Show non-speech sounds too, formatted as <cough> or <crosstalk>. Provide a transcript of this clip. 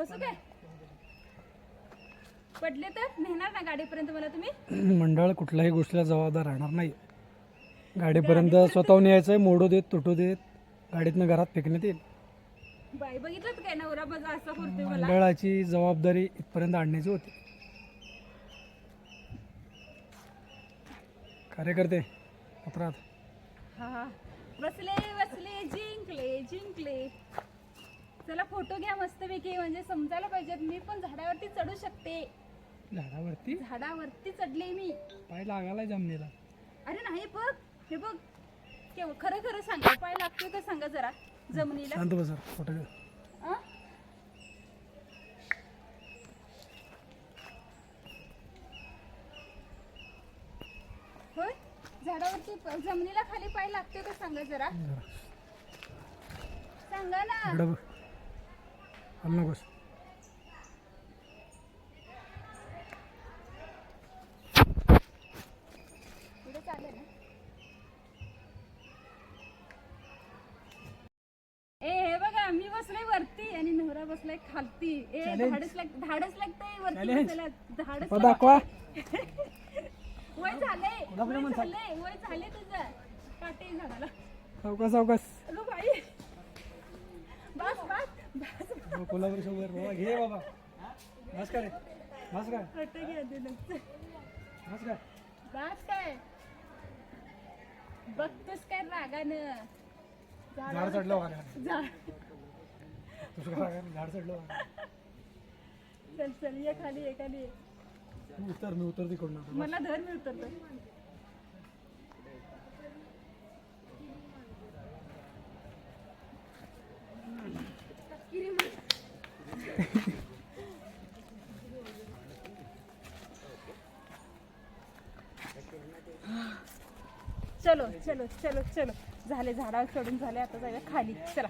बसू काय पडले तर नेणार ना गाडीपर्यंत मला तुम्ही? <clears throat> मंडळ कुठल्याही गोष्टीला जबाबदार राहणार नाही. गाडीपर्यंत स्वतःहून यायचं आहे मोडू देत तुटू देत गाडीतनं घरात फेकण्यात येईल. बाई बघितलं काय नवरा माझा असं करतोय मला. मंडळाची जबाबदारी इथपर्यंत आणण्याची होती. कार्यकर्ते हा हा. बसले बसले जिंकले जिंकले. चला फोटो घ्या मस्तपैकी. म्हणजे समजायला पाहिजे मी पण झाडावरती चढू शकते. झाडावरती? झाडावरती चढले मी. पाय लागायला जमिनीला. अरे नाही बघ हे बघ. केव- खरं खरं सांगा पाय लागतोय का सांगा जरा जमिनीला. शांत फोटो घे. आ? होय? झाडावरती प- जमिनीला खाली पाय लागतोय का सांगा जरा. जरा. सांगा ना. इकडं बघ. हल नकोस ए हे बघा मी बसलोय वरती आणि नवरा बसलाय खालती. ए Challenge. धाडस लाग धाडस लागतंय वरती Challenge. बसायला. धाडस पा दाखवा. वय झालंय कोल्हापुरी वय माणसं. झालंय वय झाले तुझं. काटे झाडाला. अगं बाई. बस हो, कोल्हापुरी सोबत बाबा घे बाबा. बस काय बस काय बघतोस काय रागानं? झाड चढलं झाड. रागानं? चढलं. चल चल ये खाली ये खाली. उतर मी उतर तिकडून. मला धर मी उतरतो. चलो चलो चलो चलो. झाले झाडावर चढून झाले आता जाऊया खाली. चला.